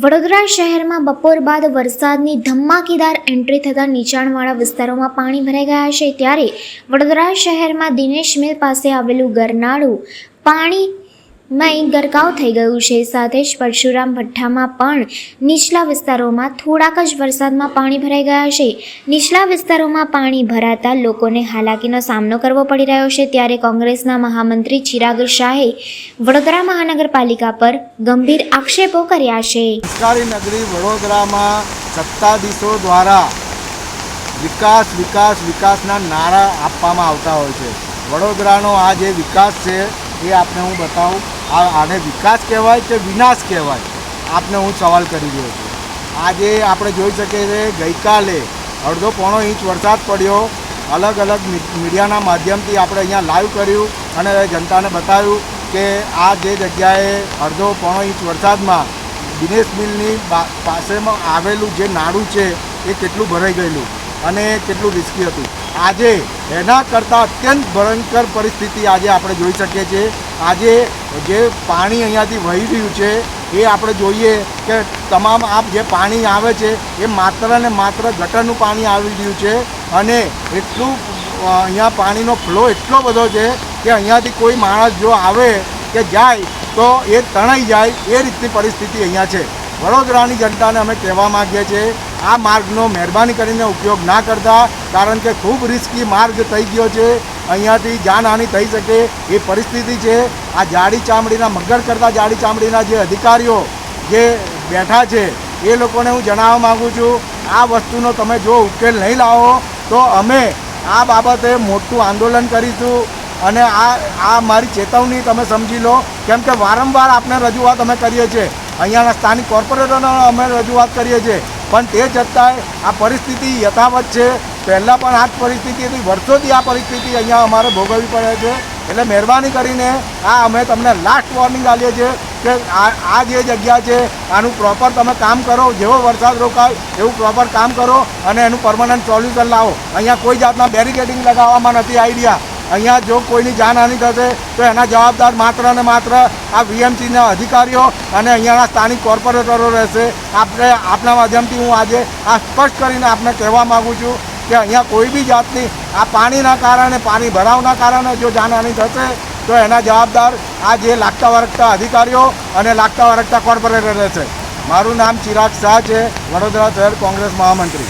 વડોદરા શહેરમાં બપોર બાદ વરસાદની ધમાકેદાર એન્ટ્રી થતાં નીચાણવાળા વિસ્તારોમાં પાણી ભરાઈ ગયા છે. ત્યારે વડોદરા શહેરમાં દિનેશ મિલ પાસે આવેલું ગરનાળું પાણીમય ગરકાવ થઈ ગયું છે. સાથે જ પરશુરામ ભઠ્ઠામાં પણ નીચલા વિસ્તારોમાં થોડાક જ વરસાદમાં પાણી ભરાઈ ગયા છે. નીચલા વિસ્તારોમાં પાણી ભરાતા લોકોને હાલાકીનો સામનો કરવો પડી રહ્યો છે. ત્યારે કોંગ્રેસના મહામંત્રી ચિરાગ શાહે વડોદરા મહાનગરપાલિકા પર ગંભીર આક્ષેપો કર્યા છે. સંસ્કારી નગરી વડોદરામાં સત્તાધીશો દ્વારા વિકાસ વિકાસ, વિકાસના નારા આપવામાં આવતા હોય છે. વડોદરાનો આ જે વિકાસ છે, એ આપને હું બતાવું. આ આને વિકાસ કહેવાય કે વિનાશ કહેવાય? આપને હું સવાલ કરી રહ્યો છું. આજે આપણે જોઈ શકીએ છીએ, ગઈકાલે અડધો પોણો ઇંચ વરસાદ પડ્યો. અલગ અલગ મીડિયાના માધ્યમથી આપણે અહીંયા લાઈવ કર્યું અને જનતાને બતાવ્યું કે આ જે જગ્યાએ અડધો પોણો ઇંચ વરસાદમાં દિનેશ મિલની પાસેમાં આવેલું જે નાડું છે, એ કેટલું ભરાઈ ગયેલું અને કેટલું રિસ્કી હતું. આજે એના કરતાં અત્યંત ભયંકર પરિસ્થિતિ આજે આપણે જોઈ શકીએ છીએ. આજે જે પાણી અહીંયાથી વહી રહ્યું છે, એ આપણે જોઈએ કે તમામ આ જે પાણી આવે છે, એ માત્ર ને માત્ર ગટરનું પાણી આવી રહ્યું છે અને એટલું અહીંયા પાણીનો ફ્લો એટલો બધો છે કે અહીંયાથી કોઈ માણસ જો આવે કે જાય તો એ તણાઈ જાય, એ રીતની પરિસ્થિતિ અહીંયા છે. વડોદરાની જનતાને અમે કહેવા માગીએ છીએ, આ માર્ગનો મહેરબાની કરીને ઉપયોગ ના કરતા, કારણ કે ખૂબ રિસ્કી માર્ગ થઈ ગયો છે. અહીંયાથી જાનહાનિ થઈ શકે એ પરિસ્થિતિ છે. આ જાડી ચામડીના, મગર કરતા જાડી ચામડીના જે અધિકારીઓ જે બેઠા છે, એ લોકોને હું જણાવવા માગું છું, આ વસ્તુનો તમે જો ઉકેલ નહીં લાવો, તો અમે આ બાબતે મોટું આંદોલન કરીશું અને આ આ મારી ચેતવણી તમે સમજી લો. કેમ કે વારંવાર આપણે રજૂઆત અમે કરીએ છીએ. અહીંયાના સ્થાનિક કોર્પોરેટરોને અમે રજૂઆત કરીએ છીએ. પણ તે છતાંય આ પરિસ્થિતિ યથાવત છે. પહેલાં પણ આ પરિસ્થિતિ હતી. વર્ષોથી આ પરિસ્થિતિ અહીંયા અમારે ભોગવવી પડે છે. એટલે મહેરબાની કરીને આ અમે તમને લાસ્ટ વોર્નિંગ આપીએ છીએ કે આ આ જે જગ્યા છે, આનું પ્રોપર તમે કામ કરો. જેવો વરસાદ રોકાય, એવું પ્રોપર કામ કરો અને એનું પરમાનન્ટ સોલ્યુશન લાવો. અહીંયા કોઈ જાતના બેરિકેડિંગ લગાવવામાં નથી આઈડિયા અહીંયા જો કોઈની જાનહાનિ થશે, તો એના જવાબદાર માત્ર ને માત્ર આ વીએમસીના અધિકારીઓ અને અહીંયાના સ્થાનિક કોર્પોરેટરો રહેશે. આપણે આપના માધ્યમથી હું આજે આ સ્પષ્ટ કરીને આપને કહેવા માગું છું કે અહીંયા કોઈ બી જાતની આ પાણીના કારણે, પાણી ભરાવના કારણે જો જાનહાની થશે, તો એના જવાબદાર આ જે લાગતા વરગતા અધિકારીઓ અને લાગતા વરગતા કોર્પોરેટર રહેશે. મારું નામ ચિરાગ શાહ છે, વડોદરા શહેર કોંગ્રેસ મહામંત્રી.